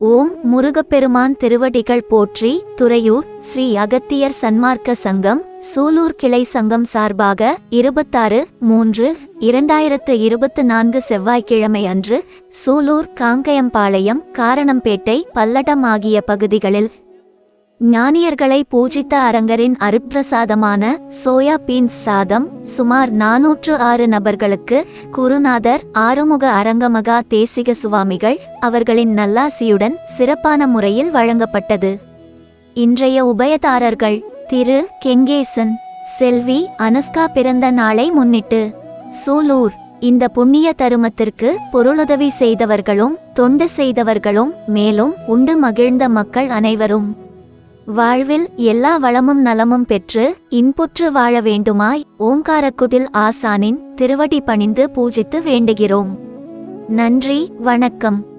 ஓம் முருகப்பெருமான் திருவடிகள் போற்றி துறையூர் ஸ்ரீ அகத்தியர் சன்மார்க்க சங்கம் சூலூர் கிளை சங்கம் சார்பாக இருபத்தாறு மூன்று இரண்டாயிரத்து இருபத்து நான்கு செவ்வாய்க்கிழமை அன்று சூலூர் காங்கயம்பாளையம் காரணம்பேட்டை பல்லடம் ஆகிய பகுதிகளில் ஞானியர்களை பூஜித்த அரங்கரின் அருட்பிரசாதமான சோயா பீன்ஸ் சாதம் சுமார் நாநூற்று ஆறு நபர்களுக்கு குருநாதர் ஆறுமுக அரங்கமகா தேசிக சுவாமிகள் அவர்களின் நல்லாசியுடன் சிறப்பான முறையில் வழங்கப்பட்டது. இன்றைய உபயதாரர்கள் திரு. கெங்கேசன் செல்வி அனுஸ்கா பிறந்த நாளை முன்னிட்டு சூலூர் இந்த புண்ணிய தருமத்திற்கு பொருளுதவி செய்தவர்களும் தொண்டு செய்தவர்களும் மேலும் உண்டு மகிழ்ந்த மக்கள் அனைவரும் வாழ்வில் எல்லா வளமும் நலமும் பெற்று இன்புற்று வாழ வேண்டுமாய் ஓங்காரக்குடில் ஆசானின் திருவடி பணிந்து பூஜித்து வேண்டுகிறோம். நன்றி வணக்கம்.